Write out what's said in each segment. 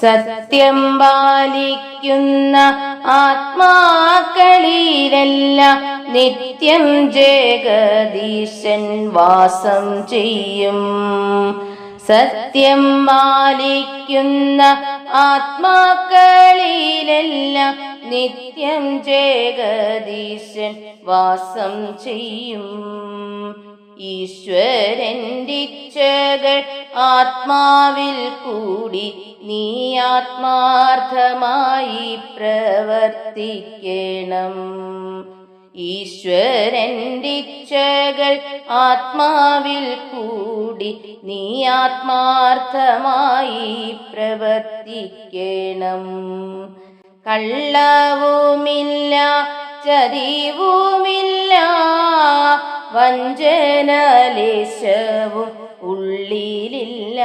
സത്യം പാലിക്കുന്ന ആത്മാക്കളിലെല്ലാം നിത്യം ജഗദീശൻ വാസം ചെയ്യും. സത്യം പാലിക്കുന്ന ആത്മാക്കളിലല്ല നിത്യം ജഗദീശൻ വാസം ചെയ്യും. ഈശ്വരന്റെ ഇച്ഛകൾ ആത്മാവിൽ കൂടി നീ ആത്മാർത്ഥമായി പ്രവർത്തിക്കണം. ഈശ്വരന്റെ ഇച്ഛകൾ ആത്മാവിൽ കൂടി നീ ആത്മാർത്ഥമായി പ്രവർത്തിക്കണം. കള്ളവുമില്ല ചതിവുമില്ല വഞ്ചനലേശവും ഉള്ളിലില്ല.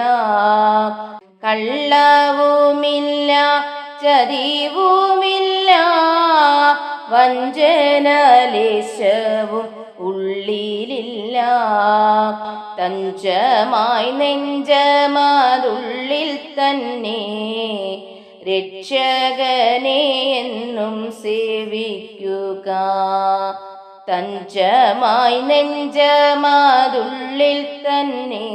കള്ളവുമില്ല ചരിവുമില്ല വഞ്ചനലേശവും ഉള്ളിലില്ല. തഞ്ചമായി നെഞ്ചമാതുള്ളിൽ തന്നെ രക്ഷകനെ എന്നും സേവിക്കുക. തഞ്ചമായി നെഞ്ചമാതുള്ളിൽ തന്നെ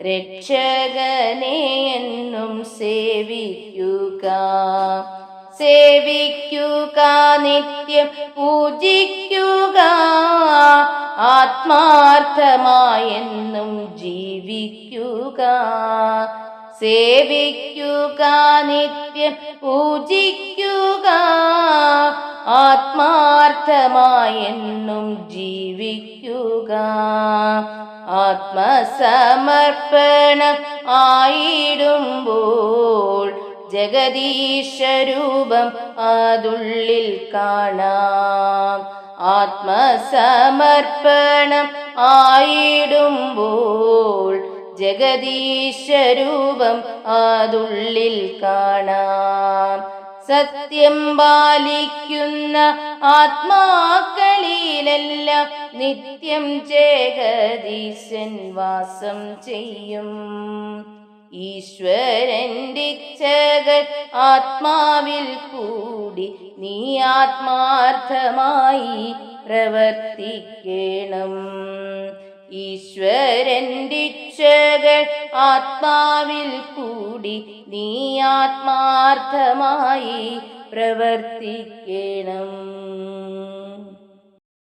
രക്ഷകനെ എന്നും സേവിക്കുക. സേവിക്കുക നിത്യം പൂജിക്കുക. ആത്മാർത്ഥമായെന്നും ജീവിക്കുക. സേവിക്കുക നിത്യം പൂജിക്കുക. ആത്മാർത്ഥമായെന്നും ജീവിക്കുക. ആത്മസമർപ്പണം ആയിടുമ്പോൾ ജഗദീശരൂപം അതുള്ളിൽ കാണാം. ആത്മസമർപ്പണം ആയിടുമ്പോൾ ജഗദീശരൂപം അതുള്ളിൽ കാണാം. സത്യം പാലിക്കുന്ന ആത്മാക്കളിലെല്ലാം നിത്യം ജഗദീശൻ വാസം ചെയ്യും. ഈശ്വരന്റെ ആത്മാവിൽ കൂടി നീ ആത്മാർത്ഥമായി പ്രവർത്തിക്കണം. ഈശ്വരന്റെ ആത്മാവിൽ കൂടി നീ ആത്മാർത്ഥമായി പ്രവർത്തിക്കണം.